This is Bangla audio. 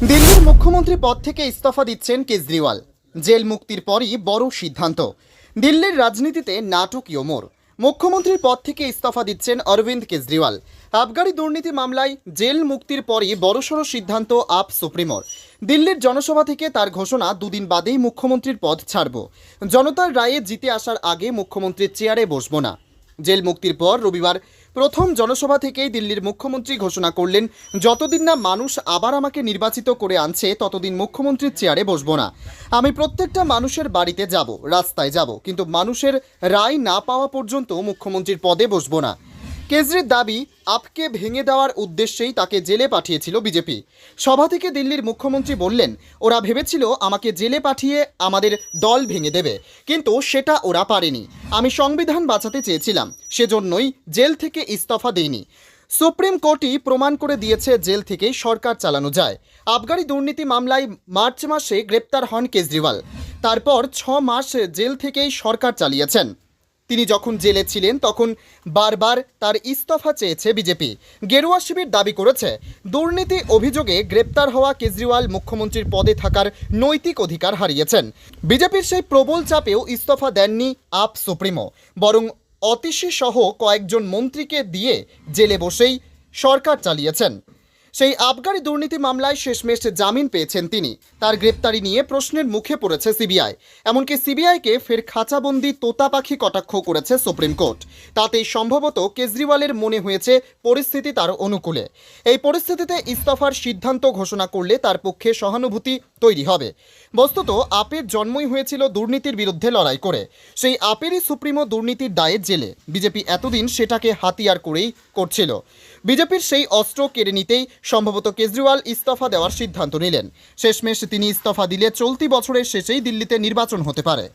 দিল্লির মুখ্যমন্ত্রী পদ থেকে ইস্তফা দিচ্ছেন কেজরিওয়াল। জেল মুক্তির পরই বড় সিদ্ধান্ত। দিল্লির রাজনীতিতে নাটকীয় মোড়। মুখ্যমন্ত্রীর পদ থেকে ইস্তফা দিচ্ছেন অরবিন্দ কেজরিওয়াল। আবগারি দুর্নীতি মামলায় জেল মুক্তির পরই বড়সড় সিদ্ধান্ত আপ সুপ্রিমোর। দিল্লির জনসভা থেকে তার ঘোষণা দুদিন বাদেই মুখ্যমন্ত্রীর পদ ছাড়ব। জনতার রায়ে জিতে আসার আগে মুখ্যমন্ত্রীর চেয়ারে বসব না। জেল মুক্তির পর রবিবার প্রথম জনসভা থেকেই দিল্লির মুখ্যমন্ত্রী ঘোষণা করলেন, যতদিন না মানুষ আবার আমাকে নির্বাচিত করে আনছে, ততদিন মুখ্যমন্ত্রীর চেয়ারে বসবো না। আমি প্রত্যেকটা মানুষের বাড়িতে যাব, রাস্তায় যাব, কিন্তু মানুষের রায় না পাওয়া পর্যন্ত মুখ্যমন্ত্রীর পদে বসবো না। কেজরির দাবি, আপকে ভেঙে দেওয়ার উদ্দেশ্যেই তাকে জেলে পাঠিয়েছিল বিজেপি। সভা থেকে দিল্লির মুখ্যমন্ত্রী বললেন, ওরা ভেবেছিল আমাকে জেলে পাঠিয়ে আমাদের দল ভেঙে দেবে, কিন্তু সেটা ওরা পারেনি। আমি সংবিধান বাঁচাতে চেয়েছিলাম, সেজন্যই জেল থেকে ইস্তফা দেয়নি সুপ্রিম কোর্টই প্রমাণ করে দিয়েছে জেল থেকেই সরকার চালানো যায়। আবগারি দুর্নীতি মামলায় মার্চ মাসে গ্রেপ্তার হন কেজরিওয়াল। তারপর ছ মাস জেল থেকেই সরকার চালিয়েছেন। তিনি যখন জেলে ছিলেন, তখন বারবার তার ইস্তফা চেয়েছে বিজেপি। গেরুয়া শিবির দাবি করেছে, দুর্নীতি অভিযোগে গ্রেপ্তার হওয়া কেজরিওয়াল মুখ্যমন্ত্রীর পদে থাকার নৈতিক অধিকার হারিয়েছেন। বিজেপির সেই প্রবল চাপেও ইস্তফা দেননি আপ সুপ্রিমো, বরং অতিশী সহ কয়েকজন মন্ত্রীকে দিয়ে জেলে বসেই সরকার চালিয়েছেন। সেই আবগারি দুর্নীতি মামলায় শেষমেশ জামিন পেয়েছেন তিনি। তার গ্রেপ্তারি নিয়ে প্রশ্নের মুখে পড়েছে সিবিআই। এমনকি সিবিআইকে ফের খাঁচাবন্দি তোতা পাখি কটাক্ষ করেছে সুপ্রিম কোর্ট। তাতেই সম্ভবত কেজরিওয়ালের মনে হয়েছে পরিস্থিতি তার অনুকূলে। এই পরিস্থিতিতে ইস্তফার সিদ্ধান্ত ঘোষণা করলে তার পক্ষে সহানুভূতি তৈরি হবে। বস্তুত আপের জন্মই হয়েছিল দুর্নীতির বিরুদ্ধে লড়াই করে। সেই আপেরই সুপ্রিমো দুর্নীতির দায়ে জেলে। বিজেপি এতদিন সেটাকে হাতিয়ার করেই করছিল। বিজেপির সেই অস্ত্র কেড়ে নিতেই সম্ভবত কেজরিওয়াল ইস্তফা দেওয়ার সিদ্ধান্ত নিলেন। শেষমেশ তিনি ইস্তফা দিলে চলতি বছরের শেষেই দিল্লিতে নির্বাচন হতে পারে।